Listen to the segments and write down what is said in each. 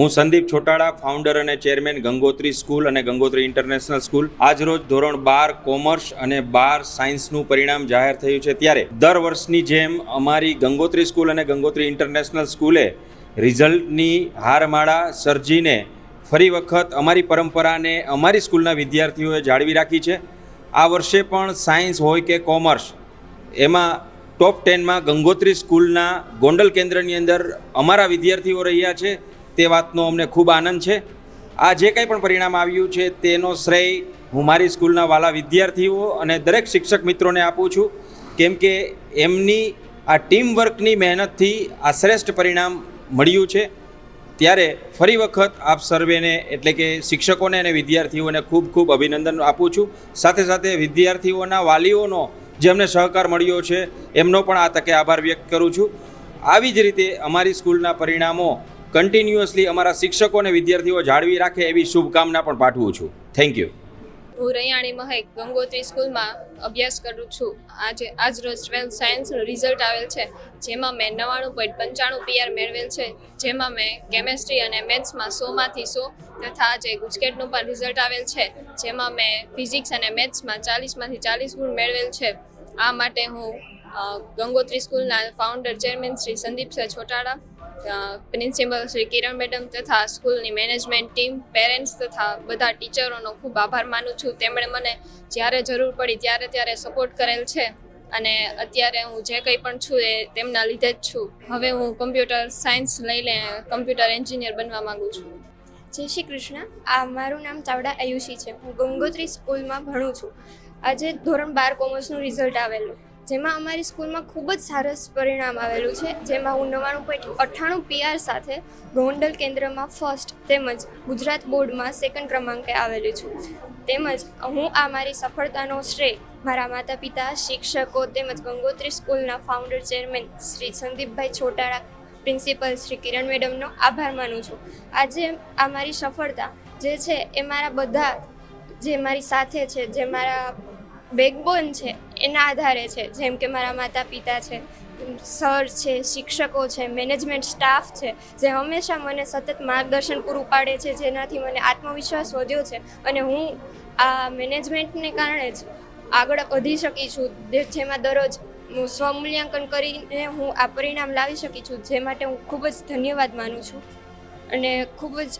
હું સંદીપ છોટાળા ફાઉન્ડર અને chairman Gangotri school અને ગંગોત્રી ઇન્ટરનેશનલ સ્કૂલ આજરોજ ધોરણ બાર કોમર્સ અને બાર સાયન્સનું પરિણામ જાહેર થયું છે. ત્યારે દર વર્ષની જેમ અમારી ગંગોત્રી સ્કૂલ અને ગંગોત્રી ઇન્ટરનેશનલ સ્કૂલે રિઝલ્ટની હારમાળા સર્જીને ફરી વખત અમારી પરંપરાને અમારી સ્કૂલના વિદ્યાર્થીઓએ જાળવી રાખી છે. આ વર્ષે પણ સાયન્સ હોય કે કોમર્સ એમાં ટોપ ટેનમાં ગંગોત્રી સ્કૂલના ગોંડલ કેન્દ્રની અંદર અમારા વિદ્યાર્થીઓ રહ્યા છે. તે વાતનો અમને ખૂબ આનંદ છે. આ જે કંઈ પણ પરિણામ આવ્યું છે, તેનો શ્રેય હું મારી સ્કૂલના વાલા વિદ્યાર્થીઓ અને દરેક શિક્ષક મિત્રોને આપું છું. કેમ કે એમની આ ટીમ વર્કની મહેનતથી આ શ્રેષ્ઠ પરિણામ મળ્યું છે. ત્યારે ફરી વખત આપ સર્વેને એટલે કે શિક્ષકોને અને વિદ્યાર્થીઓને ખૂબ ખૂબ અભિનંદન આપું છું. સાથે સાથે વિદ્યાર્થીઓના વાલીઓનો જેમને સહકાર મળ્યો છે, એમનો પણ આ તકે આભાર વ્યક્ત કરું છું. આવી જ રીતે અમારી સ્કૂલના પરિણામો કન્ટિન્યુઅસલી અમારા શિક્ષકો અને વિદ્યાર્થીઓ જાળવી રાખે એવી શુભકામના પણ પાઠવું છું. થેન્ક યુ હું રૈયાણી મહેક, ગંગોત્રી સ્કૂલમાં અભ્યાસ કરું છું. આજે, આજ રોજ ટ્વેલ્થ સાયન્સનું રિઝલ્ટ આવેલ છે, જેમાં મેં નવ્વાણું પોઈન્ટ પંચાણું પીઆર મેળવેલ છે, જેમાં મેં કેમેસ્ટ્રી અને મેથ્સમાં સોમાંથી સો તથા આજે ગુજકેટનું પણ રિઝલ્ટ આવેલ છે, જેમાં મેં ફિઝિક્સ અને મેથ્સમાં ચાલીસમાંથી ચાલીસ ગુણ મેળવેલ છે. આ માટે હું ગંગોત્રી સ્કૂલના founder chairman Shri Sandeep sir Chhotada principal Shri Kiran madam તથા સ્કૂલની મેનેજમેન્ટ ટીમ પેરેન્ટ્સ તથા બધા ટીચરોનો ખૂબ આભાર માનું છું. તેમણે મને જ્યારે જરૂર પડી ત્યારે ત્યારે સપોર્ટ કરેલ છે અને અત્યારે હું જે કંઈ પણ છું એ તેમના લીધે જ છું. હવે હું કમ્પ્યુટર સાયન્સ લઈને કમ્પ્યુટર એન્જિનિયર બનવા માંગુ છું. જય શ્રી કૃષ્ણ. આ મારું નામ ચાવડા આયુષી છે. હું ગંગોત્રી સ્કૂલમાં ભણું છું. આજે ધોરણ બાર કોમર્સનું રિઝલ્ટ આવેલું. જેમાં અમારી સ્કૂલમાં ખૂબ જ સરસ પરિણામ આવેલું છે. જેમાં હું નવ્વાણું પોઈન્ટ અઠ્ઠાણું પીઆર સાથે ગોંડલ કેન્દ્રમાં ફર્સ્ટ તેમજ ગુજરાત બોર્ડમાં સેકન્ડ ક્રમાંકે આવેલી છું. તેમજ હું આ મારી સફળતાનો શ્રેય મારા માતા પિતા શિક્ષકો તેમજ ગંગોત્રી સ્કૂલના ફાઉન્ડર ચેરમેન શ્રી સંદીપભાઈ છોટાળા પ્રિન્સિપલ શ્રી કિરણ મેડમનો આભાર માનું છું. આજે આ મારી સફળતા જે છે એ મારા બધા, જે મારી સાથે છે, જે મારા બેકબોન છે, એના આધારે છે. જેમ કે મારા માતા પિતા છે, સર છે, શિક્ષકો છે, મેનેજમેન્ટ સ્ટાફ છે, જે હંમેશા મને સતત માર્ગદર્શન પૂરું પાડે છે, જેનાથી મને આત્મવિશ્વાસ વધ્યો છે અને હું આ મેનેજમેન્ટને કારણે જ આગળ વધી શકી છું. જેમાં દરરોજ હું સ્વમૂલ્યાંકન કરીને હું આ પરિણામ લાવી શકી છું, જે માટે હું ખૂબ જ ધન્યવાદ માનું છું અને ખૂબ જ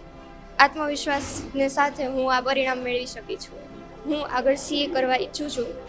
આત્મવિશ્વાસને સાથે હું આ પરિણામ મેળવી શકી છું. હું આગળ સીએ કરવા ઈચ્છું છું.